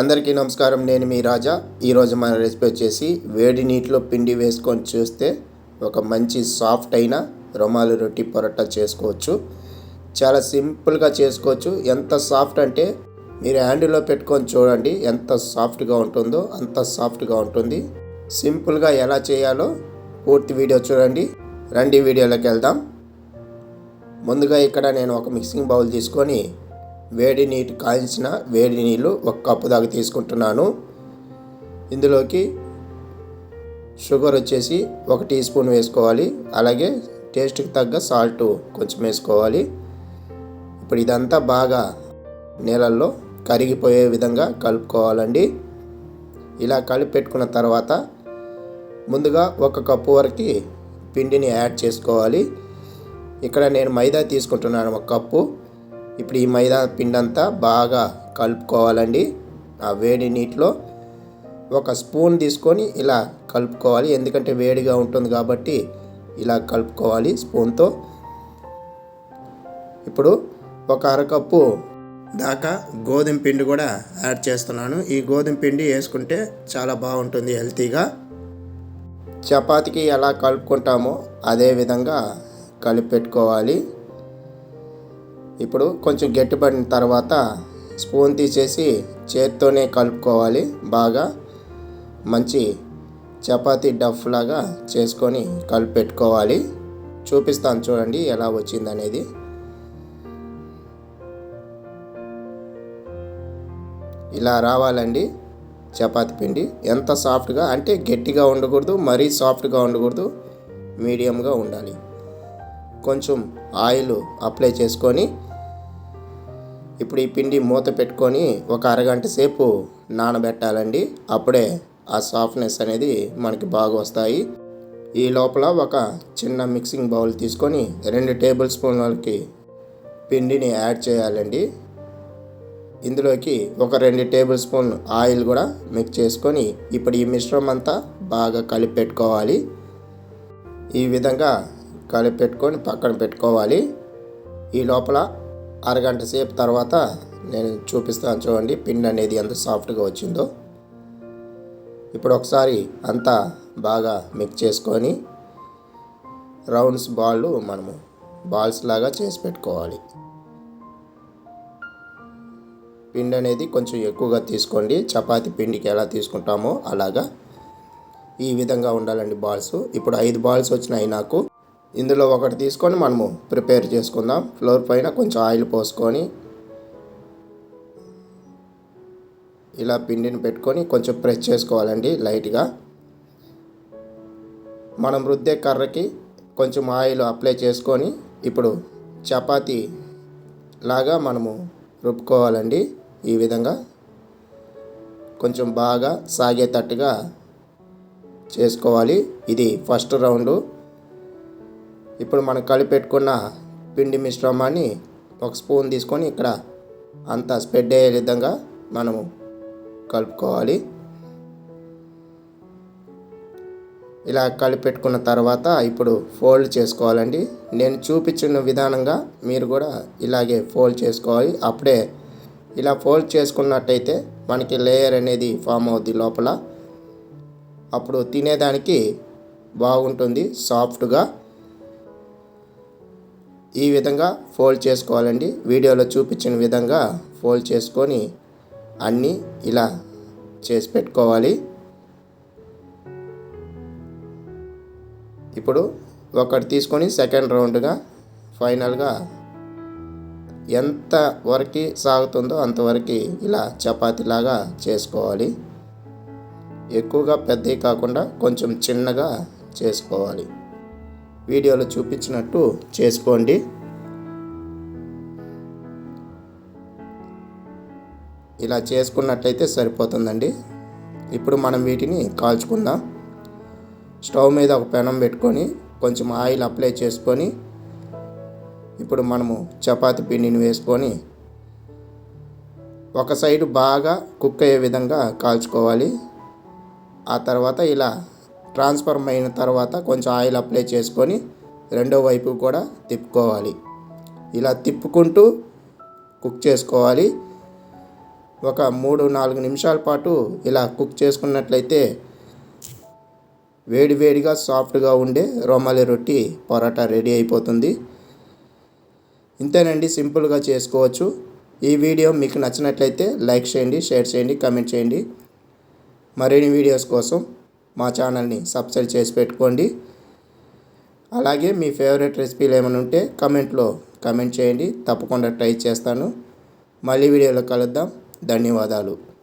అందరికీ నమస్కారం. నేను మీ రాజా. ఈరోజు మన రెసిపీ వచ్చేసి వేడి నీటిలో పిండి వేసుకొని చూస్తే ఒక మంచి సాఫ్ట్ అయిన రుమాలు రొట్టి పొరటా చేసుకోవచ్చు. చాలా సింపుల్గా చేసుకోవచ్చు. ఎంత సాఫ్ట్ అంటే మీరు హ్యాండిల్లో పెట్టుకొని చూడండి ఎంత సాఫ్ట్గా ఉంటుందో అంత సాఫ్ట్గా ఉంటుంది. సింపుల్గా ఎలా చేయాలో పూర్తి వీడియో చూడండి. రండి వీడియోలోకి వెళ్దాం. ముందుగా ఇక్కడ నేను ఒక మిక్సింగ్ బౌల్ తీసుకొని వేడి నీటి కాయించిన వేడి నీళ్ళు ఒక కప్పు దాకా తీసుకుంటున్నాను. ఇందులోకి షుగర్ వచ్చేసి ఒక టీ స్పూన్ వేసుకోవాలి. అలాగే టేస్ట్కి తగ్గ సాల్ట్ కొంచెం వేసుకోవాలి. ఇప్పుడు ఇదంతా బాగా నీళ్ళల్లో కరిగిపోయే విధంగా కలుపుకోవాలండి. ఇలా కలిపి పెట్టుకున్న తర్వాత ముందుగా ఒక కప్పు వరకు పిండిని యాడ్ చేసుకోవాలి. ఇక్కడ నేను మైదా తీసుకుంటున్నాను ఒక కప్పు. ఇప్పుడు ఈ మైదా పిండి అంతా బాగా కలుపుకోవాలండి. ఆ వేడి నీటిలో ఒక స్పూన్ తీసుకొని ఇలా కలుపుకోవాలి. ఎందుకంటే వేడిగా ఉంటుంది కాబట్టి ఇలా కలుపుకోవాలి స్పూన్తో. ఇప్పుడు ఒక అరకప్పు దాకా గోధుమ పిండి కూడా యాడ్ చేస్తున్నాను. ఈ గోధుమ పిండి వేసుకుంటే చాలా బాగుంటుంది హెల్తీగా. చపాతీకి ఎలా కలుపుకుంటామో అదే విధంగా కలిపి పెట్టుకోవాలి ఇప్పుడు కొంచెం గట్టిపడిన తర్వాత స్పూన్ తీసేసి చేత్తోనే కలుపుకోవాలి. బాగా మంచి చపాతీ డఫ్ లాగా చేసుకొని కలిపెట్టుకోవాలి. చూపిస్తాను చూడండి ఎలా వచ్చింది అనేది ఇలా రావాలండి చపాతి పిండి. ఎంత సాఫ్ట్గా అంటే గట్టిగా ఉండకూడదు మరీ సాఫ్ట్గా ఉండకూడదు మీడియంగా ఉండాలి. కొంచెం ఆయిల్ అప్లై చేసుకొని ఇప్పుడు ఈ పిండి మూత పెట్టుకొని ఒక అరగంట సేపు నానబెట్టాలండి. అప్పుడే ఆ సాఫ్ట్నెస్ అనేది మనకి బాగా వస్తాయి. ఈ లోపల ఒక చిన్న మిక్సింగ్ బౌల్ తీసుకొని రెండు టేబుల్ స్పూన్లకి పిండిని యాడ్ చేయాలండి. ఇందులోకి ఒక రెండు టేబుల్ స్పూన్ ఆయిల్ కూడా మిక్స్ చేసుకొని ఇప్పుడు ఈ మిశ్రమం అంతా బాగా కలిపి పెట్టుకోవాలి. ఈ విధంగా కలిపి పెట్టుకొని పక్కన పెట్టుకోవాలి. ఈ లోపల అరగంట సేపు తర్వాత నేను చూపిస్తాను చూడండి పిండి అనేది ఎంత సాఫ్ట్గా వచ్చిందో. ఇప్పుడు ఒకసారి అంతా బాగా మిక్స్ చేసుకొని రౌండ్స్ బాళ్ళు మనము బాల్స్ లాగా చేసి పెట్టుకోవాలి. పిండి అనేది కొంచెం ఎక్కువగా తీసుకోండి. చపాతి పిండికి ఎలా తీసుకుంటామో అలాగా ఈ విధంగా ఉండాలండి బాల్స్. ఇప్పుడు ఐదు బాల్స్ వచ్చినాయి నాకు. ఇందులో ఒకటి తీసుకొని మనము ప్రిపేర్ చేసుకుందాం. ఫ్లోర్ పైన కొంచెం ఆయిల్ పోసుకొని ఇలా పిండిని పెట్టుకొని కొంచెం ప్రెస్ చేసుకోవాలండి లైట్గా. మనం రుద్దే కర్రకి కొంచెం ఆయిల్ అప్లై చేసుకొని ఇప్పుడు చపాతీ లాగా మనము రుబ్బుకోవాలండి ఈ విధంగా. కొంచెం బాగా సాగేటట్టుగా చేసుకోవాలి. ఇది ఫస్ట్ రౌండు. ఇప్పుడు మనం కలిపెట్టుకున్న పిండి మిశ్రమాన్ని ఒక స్పూన్ తీసుకొని ఇక్కడ అంతా స్ప్రెడ్ అయ్యే విధంగా మనము కలుపుకోవాలి. ఇలా కలిపెట్టుకున్న తర్వాత ఇప్పుడు ఫోల్డ్ చేసుకోవాలండి. నేను చూపించిన విధానంగా మీరు కూడా ఇలాగే ఫోల్డ్ చేసుకోవాలి. అప్పుడే ఇలా ఫోల్డ్ చేసుకున్నట్టయితే మనకి లేయర్ అనేది ఫామ్ అవుద్ది లోపల. అప్పుడు తినేదానికి బాగుంటుంది సాఫ్ట్గా. ఈ విధంగా ఫోల్డ్ చేసుకోవాలండి. వీడియోలో చూపించిన విధంగా ఫోల్డ్ చేసుకొని అన్నీ ఇలా చేసి పెట్టుకోవాలి. ఇప్పుడు ఒకటి తీసుకొని సెకండ్ రౌండ్గా ఫైనల్గా ఎంత వరకు సాగుతుందో అంతవరకు ఇలా చపాతీలాగా చేసుకోవాలి. ఎక్కువగా పెద్దవి కాకుండా కొంచెం చిన్నగా చేసుకోవాలి. వీడియోలో చూపించినట్టు చేసుకోండి. ఇలా చేసుకున్నట్టయితే సరిపోతుందండి. ఇప్పుడు మనం వీటిని కాల్చుకుందాం. స్టవ్ మీద ఒక పెనం పెట్టుకొని కొంచెం ఆయిల్ అప్లై చేసుకొని ఇప్పుడు మనము చపాతి పిండిని వేసుకొని ఒక సైడు బాగా కుక్ అయ్యే విధంగా కాల్చుకోవాలి. ఆ తర్వాత ఇలా ట్రాన్స్ఫర్మ్ అయిన తర్వాత కొంచెం ఆయిల్ అప్లై చేసుకొని రెండో వైపు కూడా తిప్పుకోవాలి. ఇలా తిప్పుకుంటూ కుక్ చేసుకోవాలి. ఒక మూడు నాలుగు నిమిషాల పాటు ఇలా కుక్ చేసుకున్నట్లయితే వేడి వేడిగా సాఫ్ట్గా ఉండే రోమాలి రొట్టి పరోటా రెడీ అయిపోతుంది. ఇంతేనండి సింపుల్గా చేసుకోవచ్చు. ఈ వీడియో మీకు నచ్చినట్లయితే లైక్ చేయండి షేర్ చేయండి కమెంట్ చేయండి. మరిన్ని వీడియోస్ కోసం మా ఛానల్ని సబ్స్క్రైబ్ చేసి పెట్టుకోండి. అలాగే మీ ఫేవరెట్ రెసిపీలు ఏమైనా ఉంటే కమెంట్లో కమెంట్ చేయండి. తప్పకుండా ట్రై చేస్తాను. మళ్ళీ వీడియోలో కలుద్దాం. ధన్యవాదాలు.